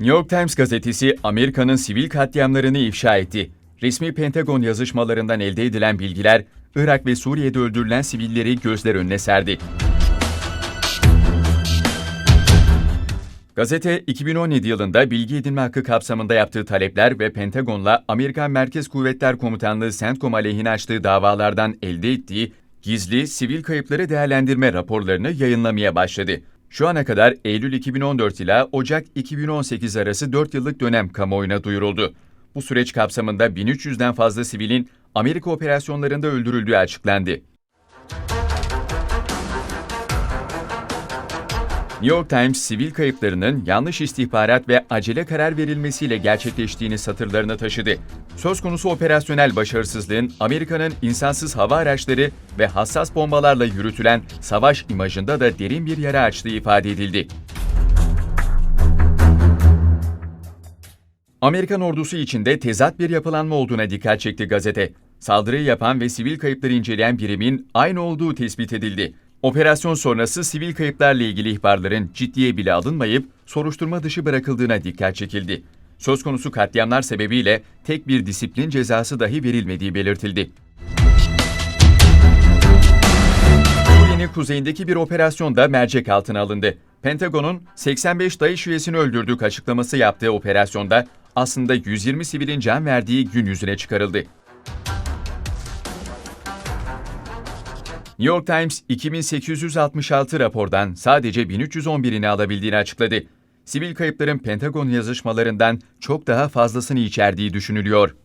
New York Times gazetesi Amerika'nın sivil katliamlarını ifşa etti. Resmi Pentagon yazışmalarından elde edilen bilgiler, Irak ve Suriye'de öldürülen sivilleri gözler önüne serdi. Gazete 2017 yılında bilgi edinme hakkı kapsamında yaptığı talepler ve Pentagon'la Amerikan Merkez Kuvvetler Komutanlığı CENTCOM aleyhine açtığı davalardan elde ettiği gizli sivil kayıpları değerlendirme raporlarını yayınlamaya başladı. Şu ana kadar Eylül 2014 ila Ocak 2018 arası 4 yıllık dönem kamuoyuna duyuruldu. Bu süreç kapsamında 1300'den fazla sivilin Amerika operasyonlarında öldürüldüğü açıklandı. New York Times, sivil kayıplarının yanlış istihbarat ve acele karar verilmesiyle gerçekleştiğini satırlarına taşıdı. Söz konusu operasyonel başarısızlığın Amerika'nın insansız hava araçları ve hassas bombalarla yürütülen savaş imajında da derin bir yara açtığı ifade edildi. Amerikan ordusu içinde tezat bir yapılanma olduğuna dikkat çekti gazete. Saldırıyı yapan ve sivil kayıpları inceleyen birimin aynı olduğu tespit edildi. Operasyon sonrası sivil kayıplarla ilgili ihbarların ciddiye bile alınmayıp soruşturma dışı bırakıldığına dikkat çekildi. Söz konusu katliamlar sebebiyle tek bir disiplin cezası dahi verilmediği belirtildi. Suriye'nin kuzeyindeki bir operasyonda mercek altına alındı. Pentagon'un 85 DAEŞ üyesini öldürdük açıklaması yaptığı operasyonda aslında 120 sivilin can verdiği gün yüzüne çıkarıldı. New York Times 2866 rapordan sadece 1311'ini alabildiğini açıkladı. Sivil kayıpların Pentagon yazışmalarından çok daha fazlasını içerdiği düşünülüyor.